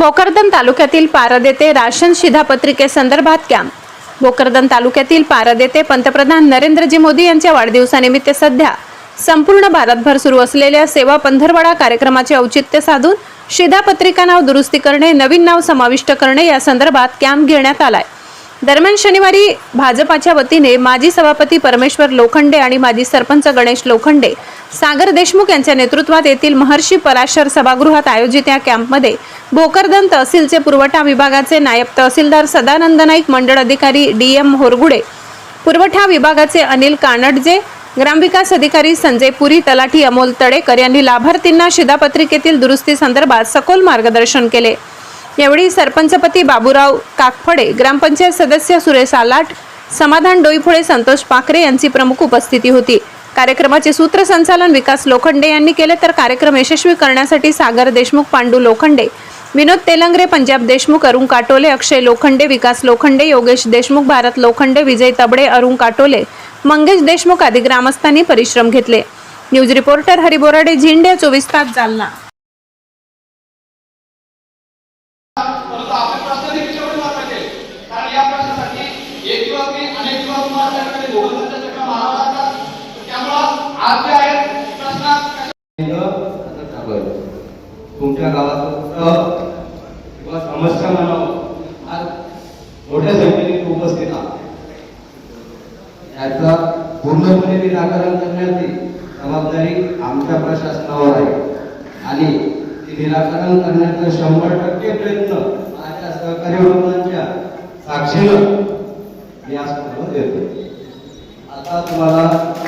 भोकरदन तालुक्यातील पारदेते येथे राशन शिधापत्रिकेसंदर्भात कॅम्प. भोकरदन तालुक्यातील पारदेते पंतप्रधान नरेंद्रजी मोदी यांच्या वाढदिवसानिमित्त सध्या संपूर्ण भारतभर सुरू असलेल्या सेवा पंधरवडा कार्यक्रमाचे औचित्य साधून शिधापत्रिका नाव दुरुस्ती करणे नवीन नाव समाविष्ट करणे या संदर्भात कॅम्प घेण्यात आलाय. दरम्यान शनिवारी भाजपाच्या वतीने माजी सभापती परमेश्वर लोखंडे आणि माजी सरपंच गणेश लोखंडे सागर देशमुख यांच्या नेतृत्वात येथील महर्षी पराशर सभागृहात आयोजित या कॅम्पमध्ये भोकरदन तहसीलचे पुरवठा विभागाचे नायब तहसीलदार सदानंद नाईक मंडळ अधिकारी डी एम होरगुडे पुरवठा विभागाचे अनिल कानडजे ग्रामविकास अधिकारी संजय पुरी तलाठी अमोल तडेकर यांनी लाभार्थींना शिधापत्रिकेतील दुरुस्ती संदर्भात सखोल मार्गदर्शन केले. यावेळी सरपंचपती बाबूराव काकफडे ग्रामपंचायत सदस्य सुरेश आलाट समाधान डोईफोळे संतोष पाखरे यांची प्रमुख उपस्थिती होती. कार्यक्रमाचे सूत्रसंचालन विकास लोखंडे यांनी केले तर कार्यक्रम यशस्वी करण्यासाठी सागर देशमुख पांडू लोखंडे विनोद तेलंगरे पंजाब देशमुख अरुण काटोले अक्षय लोखंडे विकास लोखंडे योगेश देशमुख भारत लोखंडे विजय तबडे अरुण काटोले मंगेश देशमुख आदी ग्रामस्थांनी परिश्रम घेतले. न्यूज रिपोर्टर हरिबोराडे झिंड्या झिंडे चोवीस तास जालना. तुमच्या गावात किंवा समस्या म्हणावं आज मोठ्या संख्येने उपस्थित आहात. याचा पूर्णपणे निराकरण करण्याची जबाबदारी आमच्या प्रशासनावर आहे. आणि ते निराकरण करण्याचा शंभर टक्के प्रयत्न माझ्या सहकारी वडिलांच्या साक्षीनं मी आज तुम्हाला देतो आता तुम्हाला